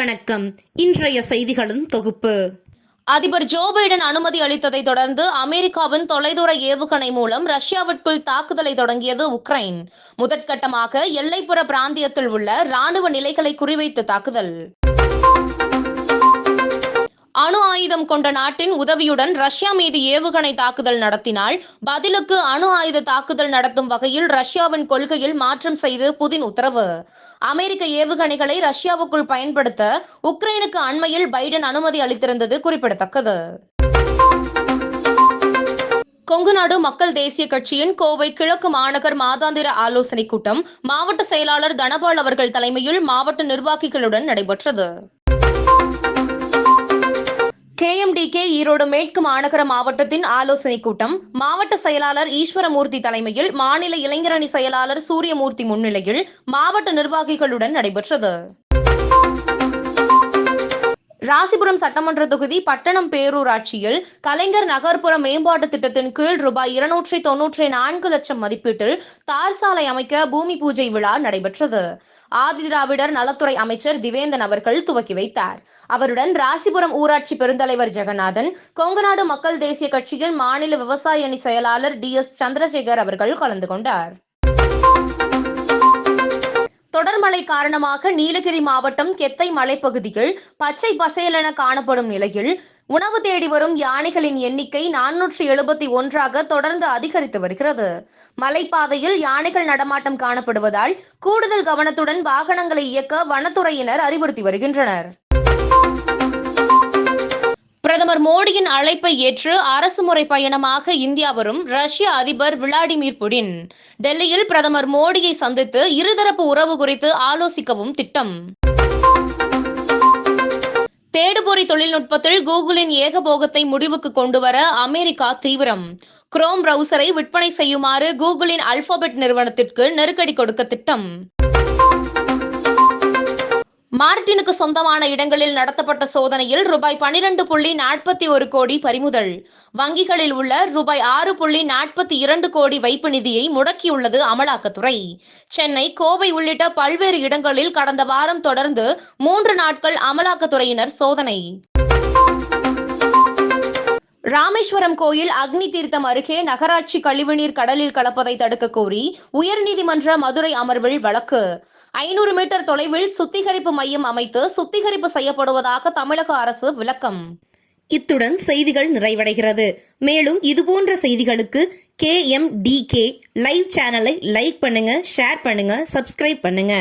வணக்கம். இன்றைய செய்திகளின் தொகுப்பு. அதிபர் ஜோ பைடன் அனுமதி அளித்ததை தொடர்ந்து அமெரிக்காவின் தொலைதூர ஏவுகணை மூலம் ரஷ்யாவிற்குள் தாக்குதலை தொடங்கியது உக்ரைன். முதற்கட்டமாக எல்லைப்புற பிராந்தியத்தில் உள்ள ராணுவ நிலைகளை குறிவைத்து தாக்குதல். அணு ஆயுதம் கொண்ட நாட்டின் உதவியுடன் ரஷ்யா மீது ஏவுகணை தாக்குதல் நடத்தினால் பதிலுக்கு அணு ஆயுத தாக்குதல் நடத்தும் வகையில் ரஷ்யாவின் கொள்கையில் மாற்றம் செய்து புதின் உத்தரவு. அமெரிக்க ஏவுகணைகளை ரஷ்யாவுக்குள் பயன்படுத்த உக்ரைனுக்கு அண்மையில் பைடன் அனுமதி அளித்திருந்தது குறிப்பிடத்தக்கது. கொங்குநாடு மக்கள் தேசிய கட்சியின் கோவை கிழக்கு மாநகர் மாதாந்திர ஆலோசனைக் கூட்டம் மாவட்ட செயலாளர் தனபால் அவர்கள் தலைமையில் மாவட்ட நிர்வாகிகளுடன் நடைபெற்றது. கேஎம்டிகே ஈரோடு மேற்கு மாநகர மாவட்டத்தின் ஆலோசனைக் கூட்டம். மாவட்ட செயலாளர் ஈஸ்வரமூர்த்தி தலைமையில் மாநில இளைஞரணி செயலாளர் சூரியமூர்த்தி முன்னிலையில் மாவட்ட நிர்வாகிகளுடன் நடைபெற்றது. ராசிபுரம் சட்டமன்ற தொகுதி பட்டணம் பேரூராட்சியில் கலைஞர் நகர்ப்புற மேம்பாட்டு திட்டத்தின் கீழ் ரூபாய் இருநூற்றி தொன்னூற்றி நான்கு லட்சம் மதிப்பீட்டில் தார் சாலை அமைக்க பூமி பூஜை விழா நடைபெற்றது. ஆதிதிராவிடர் நலத்துறை அமைச்சர் திவேந்தன் அவர்கள் துவக்கி வைத்தார். அவருடன் ராசிபுரம் ஊராட்சி பெருந்தலைவர் ஜெகநாதன் கொங்கநாடு மக்கள் தேசிய கட்சியின் மாநில விவசாய அணி செயலாளர் டி எஸ் சந்திரசேகர் அவர்கள் கலந்து கொண்டார். தொடர்மழை காரணமாக நீலகிரி மாவட்டம் கெத்தை மலைப்பகுதியில் பச்சை பசேலென காணப்படும் நிலையில் உணவு தேடி வரும் யானைகளின் எண்ணிக்கை நானூற்றி எழுபத்தி ஒன்றாக தொடர்ந்து அதிகரித்து வருகிறது. மலைப்பாதையில் யானைகள் நடமாட்டம் காணப்படுவதால் கூடுதல் கவனத்துடன் வாகனங்களை இயக்க வனத்துறையினர் அறிவுறுத்தி வருகின்றனர். பிரதமர் மோடியின் அழைப்பை ஏற்று அரசு முறை பயணமாக இந்தியா வரும் ரஷ்ய அதிபர் விளாடிமிர் புடின். டெல்லியில் பிரதமர் மோடியை சந்தித்து இருதரப்பு உறவு குறித்து ஆலோசிக்கவும் திட்டம். தேடுபொறி தொழில்நுட்பத்தில் கூகுளின் ஏகபோகத்தை முடிவுக்கு கொண்டுவர அமெரிக்கா தீவிரம். குரோம் பிரவுசரை விற்பனை செய்யுமாறு கூகுளின் அல்பாபெட் நிறுவனத்திற்கு நெருக்கடி கொடுக்க திட்டம். மார்டினுக்கு சொந்தமான இடங்களில் நடத்தப்பட்ட சோதனையில் ரூபாய் பனிரெண்டு புள்ளி நாற்பத்தி ஒரு கோடி பறிமுதல். வங்கிகளில் உள்ள ரூபாய் ஆறு புள்ளி நாற்பத்தி இரண்டு கோடி வைப்பு நிதியை முடக்கியுள்ளது அமலாக்கத்துறை. சென்னை கோவை உள்ளிட்ட பல்வேறு இடங்களில் கடந்த வாரம் தொடர்ந்து மூன்று நாட்கள் அமலாக்கத்துறையினர் சோதனை. ராமேஸ்வரம் கோயில் அக்னி தீர்த்தம் அருகே நகராட்சி கழிவுநீர் கடலில் கலப்பதை தடுக்க கோரி உயர்நீதிமன்ற மதுரை அமர்வில் வழக்கு. ஐநூறு மீட்டர் தொலைவில் சுத்திகரிப்பு மையம் அமைத்து சுத்திகரிப்பு செய்யப்படுவதாக தமிழக அரசு விளக்கம். இத்துடன் செய்திகள் நிறைவடைகிறது. மேலும் இதுபோன்ற செய்திகளுக்கு K M T K live சேனலை லைக் பண்ணுங்க ஷேர் பண்ணுங்க சப்ஸ்கிரைப் பண்ணுங்க.